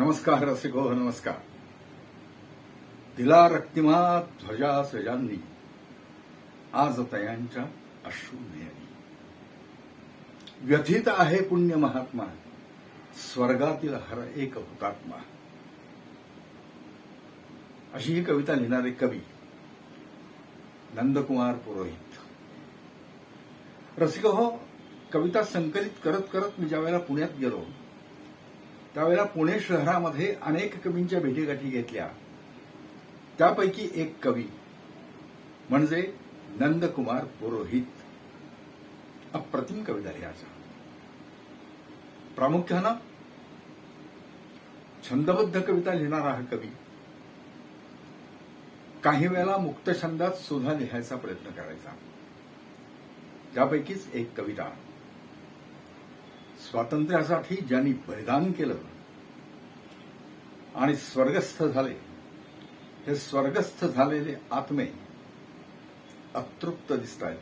नमस्कार रसिको नमस्कार. दिला रक्तिमा ध्वजा सजांनी आज तयांच्या अश्रुनयनी. व्यथित आहे पुण्य महात्मा स्वर्गातील हर एक हुतात्मा. अशी ही कविता लिहिणारे कवी नंदकुमार पुरोहित. रसिक हो कविता संकलित करत करत मी ज्या वेळेला पुण्यात गेलो त्यावेळेला पुणे शहरामध्ये अनेक कवींच्या भेटीगाठी घेतल्या. त्यापैकी एक कवी म्हणजे नंदकुमार पुरोहित. अप्रतिम कविता लिहायचा प्रामुख्यानं छंदबद्ध कविता लिहिणारा हा कवी काही वेळेला मुक्त छंदात सुद्धा लिहायचा प्रयत्न करायचा. त्यापैकीच एक कविता. स्वातंत्र्यासाठी ज्यांनी बलिदान केलं आणि स्वर्गस्थ झाले हे स्वर्गस्थ झालेले आत्मे अतृप्त दिसत आहेत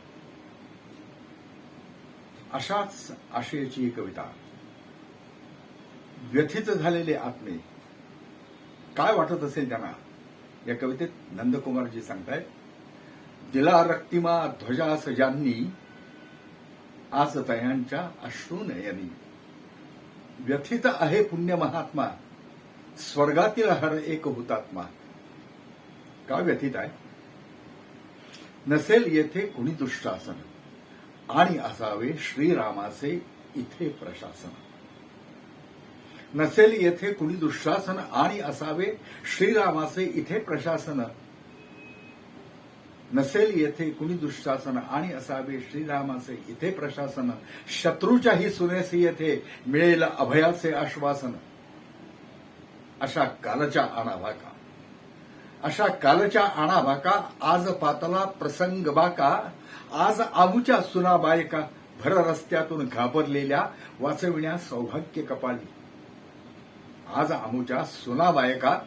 अशाच आशयाची ही कविता. व्यथित झालेले आत्मे. काय वाटत असेल त्यांना? या कवितेत नंदकुमारजी सांगतायत दिला रक्तिमा ध्वजा सजांनी आज तयांच्या अश्रुनयनी. व्यथित आहे पुण्य महात्मा. स्वर्गातील हर एक हुतात्मा. का व्यथित आहे? नसेल येथे कुणी दुष्टासन. आणि असावे श्रीरामाचे इथे प्रशासन. नसेल येथे कुणी दुःशासन आणि असावे श्रीरामाचे इथे प्रशासन. नसेल येथे कुणी दुःशासन आणि असावे श्रीरामाचे इथे प्रशासन. शत्रूच्याही सुनेसी येथे मिळेल अभयाचे आश्वासन. अशा कालच्या आणाभाका. अशा कालच्या आणाभाका आज पातला प्रसंग बाका आज आबूच्या सुना बायका भर रस्त्यातून घाबरलेल्या वाचविण्या सौभाग्य कपाली आज आमूच्या सुना बायका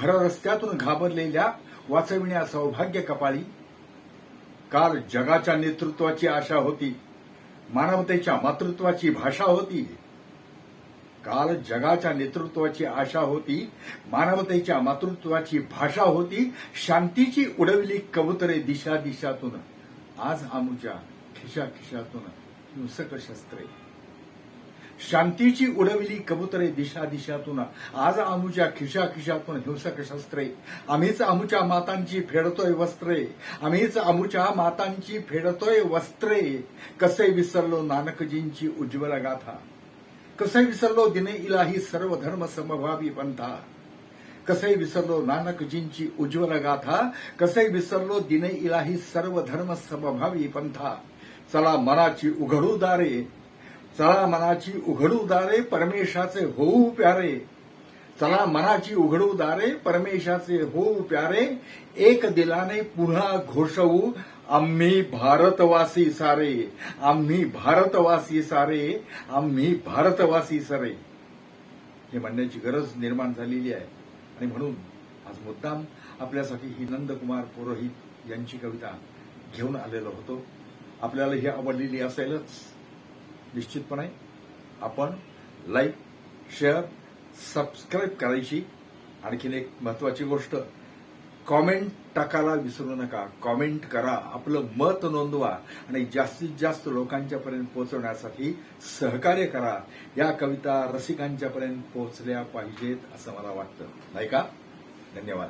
भर रस्त्यातून घाबरलेल्या वाचविण्या सौभाग्य कपाळी काल जगाच्या नेतृत्वाची आशा होती. मानवतेच्या मातृत्वाची भाषा होती. काल जगाच्या नेतृत्वाची आशा होती. मानवतेच्या मातृत्वाची भाषा होती. शांतीची उडवली कबुतरे दिशा दिशातून आज आमूच्या खिशा खिशातून हिंसक शस्त्रे शांतीची उडविली कबुतरे दिशा दिशातून आज आमूच्या खिशा खिशातून हिंसक शस्त्रे. आम्हीच आमूच्या मातांची फेडतोय वस्त्रे. आम्हीच आमूच्या मातांची फेडतोय वस्त्रे. कसे विसरलो नानकजींची उज्ज्वल गाथा. कसे विसरलो दिने इलाही सर्व धर्म समभावी पंथा. कसे विसरलो नानकजींची उज्ज्वल गाथा. कसे विसरलो दिने इलाही सर्व धर्म समभावी पंथा. चला मनाची उघडू दारे. चला मनाची उघडू दारे परमेशाचे होऊ प्यारे. चला मनाची उघडू दारे परमेशाचे होऊ प्यारे. एक दिलाने पुन्हा घोषवू आम्ही भारतवासी सारे. आम्ही भारतवासी सारे. आम्ही भारतवासी सारे. हे म्हणण्याची गरज निर्माण झालेली आहे. आणि म्हणून आज मुद्दाम आपल्यासाठी ही नंदकुमार पुरोहित यांची कविता घेऊन आलेलो होतो. आपल्याला ही आवडलेली असेलच. निश्चितपणे आपण लाईक शेअर सबस्क्राईब करायची आणखीन एक महत्वाची गोष्ट. कॉमेंट टाकायला विसरू नका. कॉमेंट करा. आपलं मत नोंदवा आणि जास्तीत जास्त लोकांच्यापर्यंत पोहोचवण्यासाठी सहकार्य करा. या कविता रसिकांच्यापर्यंत पोहोचल्या पाहिजेत असं मला वाटतं. नाही का? धन्यवाद.